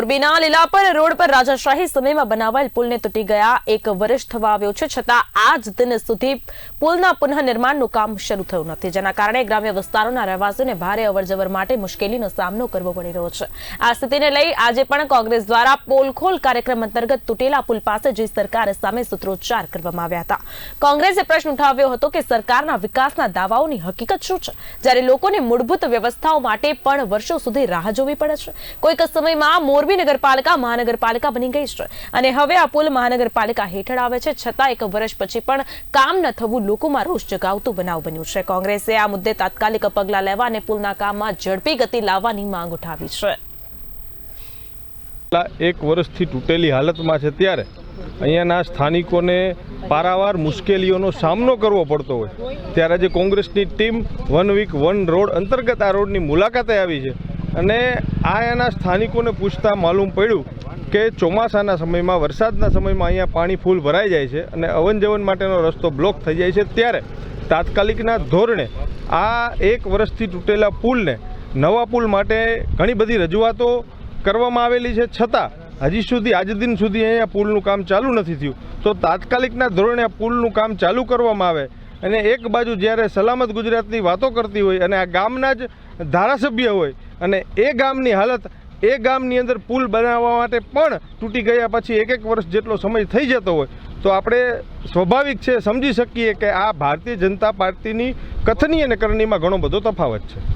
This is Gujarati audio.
મોરબીના લીલાપર રોડ પર રાજાશાહી સમયમાં બનાવાયેલ પુલને તૂટી ગયા. એક વર્ષ થવા આવ્યો છે, છતાં આજ દિન સુધી પુલના પુનઃનિર્માણનું કામ શરૂ થયું નથી, જેના કારણે ગ્રામ્ય વિસ્તારોના રહેવાસીઓને ભારે અવરજવર માટે મુશ્કેલીનો સામનો કરવો પડી રહ્યો છે. આ સ્થિતિને લઈ આજે પણ કોંગ્રેસ દ્વારા પોલખોલ કાર્યક્રમ અંતર્ગત તૂટેલા પુલ પાસે જઈ સરકાર સામે સૂત્રોચ્ચાર કરવામાં આવ્યા હતા. કોંગ્રેસે પ્રશ્ન ઉઠાવ્યો હતો કે સરકારના વિકાસના દાવાઓની હકીકત શું છે? જ્યારે લોકોને મૂળભૂત વ્યવસ્થાઓ માટે પણ વર્ષો સુધી રાહ જોવી પડે છે. કોઈક સમયમાં મોરબી નગરપાલિકા, મહાનગરપાલિકા બની ગઈ છે. અને હવે આ પુલ મહાનગરપાલિકા હેઠળ આવે છે. છતાં એક વર્ષ પછી પણ કામ ન થવું લોકોમાં રોષ જગાવતું બનાવ બન્યું છે. કોંગ્રેસે આ મુદ્દે તાત્કાલિક પગલાં લેવા અને પુલના કામમાં ઝડપી ગતિ લાવવાની માંગ ઉઠાવી છે. એક વર્ષથી તૂટેલી હાલતમાં છે ત્યારે અહીંયાના સ્થાનિકોને પારાવાર મુશ્કેલીઓનો સામનો કરવો પડતો હોય. ત્યારે આજે કોંગ્રેસની team one week one road અંતર્ગત આ રોડની મુલાકાતે આવી છે. અને આ એના સ્થાનિકોને પૂછતા માલુમ પડ્યું કે ચોમાસાના સમયમાં, વરસાદના સમયમાં અહીંયા પાણી ફૂલ ભરાઈ જાય છે અને અવન જવન માટેનો રસ્તો બ્લોક થઈ જાય છે. ત્યારે તાત્કાલિકના ધોરણે આ એક વર્ષથી તૂટેલા પુલને નવા પુલ માટે ઘણી બધી રજૂઆતો કરવામાં આવેલી છે. છતાં હજી સુધી, આજ દિન સુધી અહીંયા પુલનું કામ ચાલુ નથી થયું. તો તાત્કાલિકના ધોરણે આ પુલનું કામ ચાલુ કરવામાં આવે અને એક બાજુ જ્યારે સલામત ગુજરાતની વાતો કરતી હોય અને આ ગામના જ ધારાસભ્ય હોય અને એ ગામની હાલત એ ગામની અંદર પુલ બનાવવા માટે પણ તૂટી ગયા પછી એક એક વર્ષ જેટલો સમય થઈ જતો હોય, તો આપણે સ્વાભાવિક છે, સમજી શકીએ કે આ ભારતીય જનતા પાર્ટીની કથની અને કરણીમાં ઘણો બધો તફાવત છે.